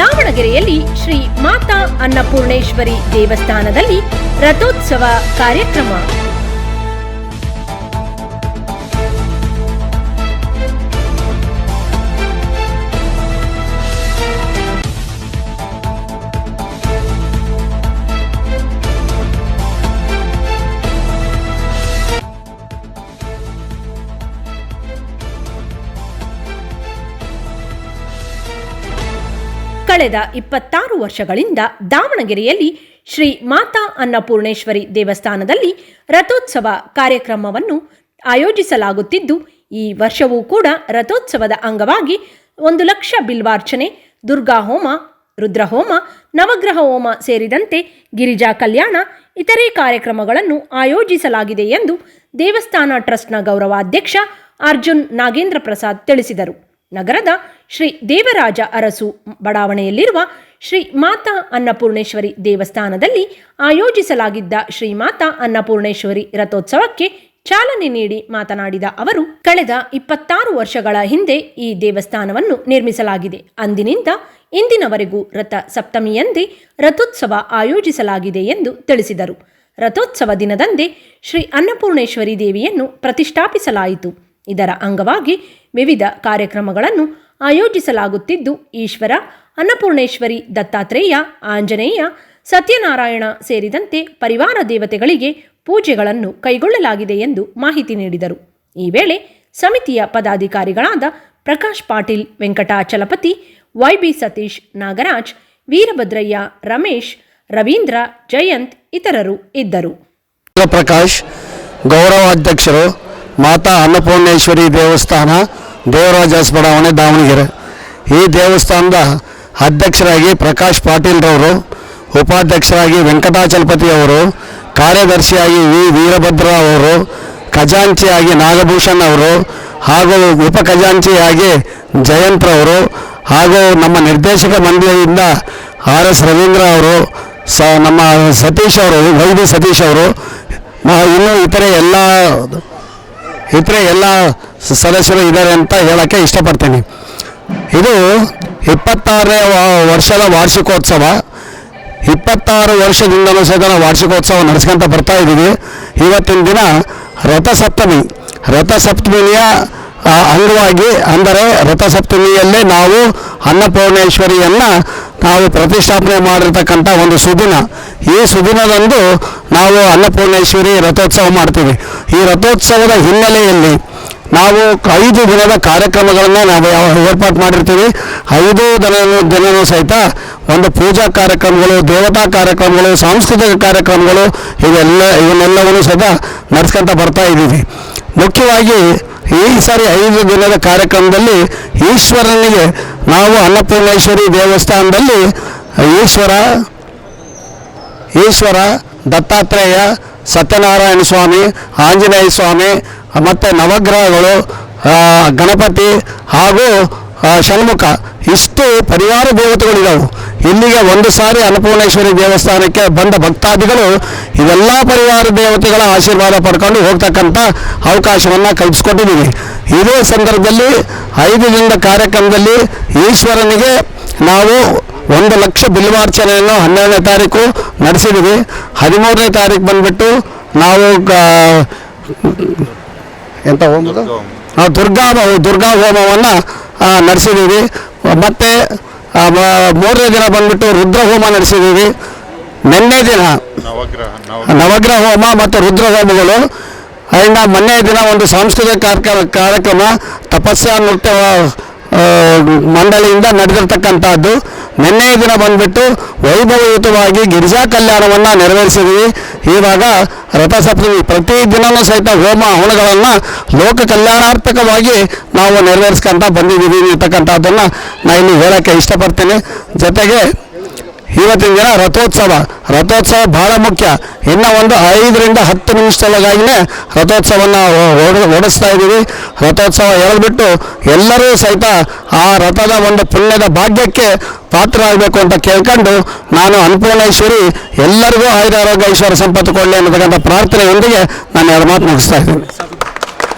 ದಾವಣಗೆರೆಯಲ್ಲಿ ಶ್ರೀ ಮಾತಾ ಅನ್ನಪೂರ್ಣೇಶ್ವರಿ ದೇವಸ್ಥಾನದಲ್ಲಿ ರಥೋತ್ಸವ ಕಾರ್ಯಕ್ರಮ. ಕಳೆದ ಇಪ್ಪತ್ತಾರು ವರ್ಷಗಳಿಂದ ದಾವಣಗೆರೆಯಲ್ಲಿ ಶ್ರೀ ಮಾತಾ ಅನ್ನಪೂರ್ಣೇಶ್ವರಿ ದೇವಸ್ಥಾನದಲ್ಲಿ ರಥೋತ್ಸವ ಕಾರ್ಯಕ್ರಮವನ್ನು ಆಯೋಜಿಸಲಾಗುತ್ತಿದ್ದು, ಈ ವರ್ಷವೂ ಕೂಡ ರಥೋತ್ಸವದ ಅಂಗವಾಗಿ ಒಂದು ಲಕ್ಷ ಬಿಲ್ವಾರ್ಚನೆ, ದುರ್ಗಾ ಹೋಮ ರುದ್ರಹೋಮ ನವಗ್ರಹ ಹೋಮ ಸೇರಿದಂತೆ ಗಿರಿಜಾ ಕಲ್ಯಾಣ, ಇತರೆ ಕಾರ್ಯಕ್ರಮಗಳನ್ನು ಆಯೋಜಿಸಲಾಗಿದೆ ಎಂದು ದೇವಸ್ಥಾನ ಟ್ರಸ್ಟ್ನ ಗೌರವಾಧ್ಯಕ್ಷ ಅರ್ಜುನ್ ನಾಗೇಂದ್ರ ಪ್ರಸಾದ್ ತಿಳಿಸಿದರು. ನಗರದ ಶ್ರೀ ದೇವರಾಜ ಅರಸು ಬಡಾವಣೆಯಲ್ಲಿರುವ ಶ್ರೀ ಮಾತಾ ಅನ್ನಪೂರ್ಣೇಶ್ವರಿ ದೇವಸ್ಥಾನದಲ್ಲಿ ಆಯೋಜಿಸಲಾಗಿದ್ದ ಶ್ರೀ ಮಾತಾ ಅನ್ನಪೂರ್ಣೇಶ್ವರಿ ರಥೋತ್ಸವಕ್ಕೆ ಚಾಲನೆ ನೀಡಿ ಮಾತನಾಡಿದ ಅವರು, ಕಳೆದ ಇಪ್ಪತ್ತಾರು ವರ್ಷಗಳ ಹಿಂದೆ ಈ ದೇವಸ್ಥಾನವನ್ನು ನಿರ್ಮಿಸಲಾಗಿದೆ. ಅಂದಿನಿಂದ ಇಂದಿನವರೆಗೂ ರಥ ಸಪ್ತಮಿಯಂದೇ ರಥೋತ್ಸವ ಆಯೋಜಿಸಲಾಗಿದೆ ಎಂದು ತಿಳಿಸಿದರು. ರಥೋತ್ಸವ ದಿನದಂದೇ ಶ್ರೀ ಅನ್ನಪೂರ್ಣೇಶ್ವರಿ ದೇವಿಯನ್ನು ಪ್ರತಿಷ್ಠಾಪಿಸಲಾಯಿತು. ಇದರ ಅಂಗವಾಗಿ ವಿವಿಧ ಕಾರ್ಯಕ್ರಮಗಳನ್ನು ಆಯೋಜಿಸಲಾಗುತ್ತಿದ್ದು. ಈಶ್ವರ, ಅನ್ನಪೂರ್ಣೇಶ್ವರಿ, ದತ್ತಾತ್ರೇಯ, ಆಂಜನೇಯ, ಸತ್ಯನಾರಾಯಣ ಸೇರಿದಂತೆ ಪರಿವಾರ ದೇವತೆಗಳಿಗೆ ಪೂಜೆಗಳನ್ನು ಕೈಗೊಳ್ಳಲಾಗಿದೆ ಎಂದು ಮಾಹಿತಿ ನೀಡಿದರು. ಈ ವೇಳೆ ಸಮಿತಿಯ ಪದಾಧಿಕಾರಿಗಳಾದ ಪ್ರಕಾಶ್ ಪಾಟೀಲ್ ವೆಂಕಟಾಚಲಪತಿ ವೈಬಿ ಸತೀಶ್, ನಾಗರಾಜ್, ವೀರಭದ್ರಯ್ಯ, ರಮೇಶ್, ರವೀಂದ್ರ, ಜಯಂತ್ ಇತರರು ಇದ್ದರು. ಪ್ರಕಾಶ್, ಗೌರವಾಧ್ಯಕ್ಷರು, ಮಾತಾ ಅನ್ನಪೂರ್ಣೇಶ್ವರಿ ದೇವಸ್ಥಾನ ದೇವರಾಜಾಸ್ ಬಡಾವಣೆ, ದಾವಣಗೆರೆ. ಈ ದೇವಸ್ಥಾನದ ಅಧ್ಯಕ್ಷರಾಗಿ ಪ್ರಕಾಶ್ ಪಾಟೀಲ್ರವರು ಉಪಾಧ್ಯಕ್ಷರಾಗಿ ವೆಂಕಟಾಚಲಪತಿ ಅವರು, ಕಾರ್ಯದರ್ಶಿಯಾಗಿ ವಿ. ವೀರಭದ್ರ ಅವರು, ಖಜಾಂಚಿಯಾಗಿ ನಾಗಭೂಷಣ್ ಅವರು ಹಾಗೂ ಉಪ ಖಜಾಂಚಿಯಾಗಿ ಜಯಂತ್ರವರು ಹಾಗೂ ನಮ್ಮ ನಿರ್ದೇಶಕ ಮಂಡಳಿಯಿಂದ ಆರ್ ಎಸ್ ರವೀಂದ್ರ ಅವರು, ಸ ನಮ್ಮ ಸತೀಶ್ ಅವರು ವೈದ್ಯ ಸತೀಶ್ ಅವರು ಇನ್ನೂ ಇತರೆ ಎಲ್ಲ ಇತರೆ ಎಲ್ಲ ಸದಸ್ಯರು ಇದ್ದಾರೆ ಅಂತ ಹೇಳೋಕ್ಕೆ ಇಷ್ಟಪಡ್ತೀನಿ. ಇದು ಇಪ್ಪತ್ತಾರನೇ ವರ್ಷದ ವಾರ್ಷಿಕೋತ್ಸವ. ಇಪ್ಪತ್ತಾರು ವರ್ಷದಿಂದಲೂ ಸಹಿತ ನಾವು ವಾರ್ಷಿಕೋತ್ಸವ ನಡೆಸ್ಕೊಂತ ಬರ್ತಾ ಇದ್ದೀವಿ. ಇವತ್ತಿನ ದಿನ ರಥಸಪ್ತಮಿ. ರಥಸಪ್ತಮಿಯ ಅಂಗವಾಗಿ ಅಂದರೆ ರಥಸಪ್ತಮಿಯಲ್ಲೇ ನಾವು ಅನ್ನಪೂರ್ಣೇಶ್ವರಿಯನ್ನು ನಾವು ಪ್ರತಿಷ್ಠಾಪನೆ ಮಾಡಿರ್ತಕ್ಕಂಥ ಒಂದು ಸುದಿನ. ಈ ಸುದಿನದಂದು ನಾವು ಅನ್ನಪೂರ್ಣೇಶ್ವರಿ ರಥೋತ್ಸವ ಮಾಡ್ತೀವಿ. ಈ ರಥೋತ್ಸವದ ಹಿನ್ನೆಲೆಯಲ್ಲಿ ನಾವು ಐದು ದಿನದ ಕಾರ್ಯಕ್ರಮಗಳನ್ನು ನಾವು ಯಾವ- ಏರ್ಪಾಟ್ ಮಾಡಿರ್ತೀವಿ. ಐದು ದಿನ ದಿನವೂ ಸಹಿತ ಒಂದು ಪೂಜಾ ಕಾರ್ಯಕ್ರಮಗಳು, ದೇವತಾ ಕಾರ್ಯಕ್ರಮಗಳು, ಸಾಂಸ್ಕೃತಿಕ ಕಾರ್ಯಕ್ರಮಗಳು ಇವೆಲ್ಲ ಇವನ್ನೆಲ್ಲವನ್ನು ಸಹಿತ ನಡೆಸ್ಕೊಂತ ಬರ್ತಾ ಇದ್ದೀವಿ. ಮುಖ್ಯವಾಗಿ ಈ ಸಾರಿ ಐದು ದಿನದ ಕಾರ್ಯಕ್ರಮದಲ್ಲಿ ಈಶ್ವರನಿಗೆ ನಾವು ಅನ್ನಪೂರ್ಣೇಶ್ವರಿ ದೇವಸ್ಥಾನದಲ್ಲಿ ಈಶ್ವರ ಈಶ್ವರ ದತ್ತಾತ್ರೇಯ ಸತ್ಯನಾರಾಯಣ ಸ್ವಾಮಿ, ಆಂಜನೇಯ ಸ್ವಾಮಿ ಮತ್ತು ನವಗ್ರಹಗಳು ಗಣಪತಿ ಹಾಗೂ ಷಣ್ಮುಖ. ಇಷ್ಟು ಪರಿವಾರ ದೇವತೆಗಳಿದ್ದಾವೆ ಇಲ್ಲಿಗೆ ಒಂದು ಸಾರಿ ಅನ್ನಪೂರ್ಣೇಶ್ವರಿ ದೇವಸ್ಥಾನಕ್ಕೆ ಬಂದ ಭಕ್ತಾದಿಗಳು ಇವೆಲ್ಲ ಪರಿವಾರ ದೇವತೆಗಳ ಆಶೀರ್ವಾದ ಪಡ್ಕೊಂಡು ಹೋಗ್ತಕ್ಕಂಥ ಅವಕಾಶವನ್ನು ಕಲ್ಪಿಸ್ಕೊಟ್ಟಿದ್ದೀವಿ. ಇದೇ ಸಂದರ್ಭದಲ್ಲಿ ಐದು ದಿನದ ಕಾರ್ಯಕ್ರಮದಲ್ಲಿ ಈಶ್ವರನಿಗೆ ನಾವು ಒಂದು ಲಕ್ಷ ಬಿಲ್ವಾರ್ಚನೆಯನ್ನು ಹನ್ನೆರಡನೇ ತಾರೀಕು ನಡೆಸಿದ್ದೀವಿ. ಹದಿಮೂರನೇ ತಾರೀಕು ಬಂದುಬಿಟ್ಟು ನಾವು ಎಂತ ಹೋಮದು ದುರ್ಗಾ ದುರ್ಗಾ ಹೋಮವನ್ನು ನಡೆಸಿದ್ದೀವಿ. ಮತ್ತು ಮೂರನೇ ದಿನ ಬಂದ್ಬಿಟ್ಟು ರುದ್ರ ಹೋಮ ನಡೆಸಿದ್ದೀವಿ. ನಿನ್ನೆ ದಿನ. ನವಗ್ರಹ ನವಗ್ರಹ ಹೋಮ ಮತ್ತು ರುದ್ರ ಹೋಮಗಳು. ಅದರಿಂದ ಮೊನ್ನೆ ದಿನ ಒಂದು ಸಾಂಸ್ಕೃತಿಕ ಕಾರ್ಯಕ್ರಮ ಕಾರ್ಯಕ್ರಮ ತಪಸ್ಯ ನೃತ್ಯ ಮಂಡಳಿಯಿಂದ ನಡೆದಿರ್ತಕ್ಕಂಥದ್ದು. ನಿನ್ನೆ ದಿನ ಬಂದ್ಬಿಟ್ಟು ವೈಭವಯುತವಾಗಿ ಗಿರಿಜಾ ಕಲ್ಯಾಣವನ್ನು ನೆರವೇರಿಸಿದ್ವಿ. ಇವಾಗ ರಥಸಪ್ತಮಿ ಪ್ರತಿ ದಿನವೂ ಸಹಿತ ಹೋಮ ಹವನಗಳನ್ನು ಲೋಕ ಕಲ್ಯಾಣಾರ್ಥಕವಾಗಿ ನಾವು ನೆರವೇರಿಸ್ಕೊಂತ ಬಂದಿದ್ದೀವಿ ಅಂತಕ್ಕಂಥದ್ದನ್ನು ನಾನು ಇಲ್ಲಿ ಹೇಳೋಕ್ಕೆ ಇಷ್ಟಪಡ್ತೀನಿ. ಜೊತೆಗೆ ಇವತ್ತಿನ ದಿನ ರಥೋತ್ಸವ. ರಥೋತ್ಸವ ಬಹಳ ಮುಖ್ಯ. ಇನ್ನು ಒಂದು ಐದರಿಂದ ಹತ್ತು ನಿಮಿಷದೊಳಗಾಗಿನೇ ರಥೋತ್ಸವವನ್ನು ಓಡಿಸ್ತಾ ಇದ್ದೀವಿ. ರಥೋತ್ಸವ ಹೇಳಿಬಿಟ್ಟು ಎಲ್ಲರೂ ಸಹಿತ ಆ ರಥದ ಒಂದು ಪುಣ್ಯದ ಭಾಗ್ಯಕ್ಕೆ ಪಾತ್ರರಾಗಬೇಕು ಅಂತ ಕೇಳ್ಕೊಂಡು ನಾನು ಅನ್ನಪೂರ್ಣೇಶ್ವರಿ ಎಲ್ಲರಿಗೂ ಆಯುಧ ಆರೋಗ್ಯ ಐಶ್ವರ್ಯ ಸಂಪತ್ತು ಕೊಡಲಿ ಅನ್ನತಕ್ಕಂಥ ಪ್ರಾರ್ಥನೆಯೊಂದಿಗೆ ನಾನು ಎರಡು ಮಾತು ಮುಗಿಸ್ತಾ ಇದ್ದೀನಿ.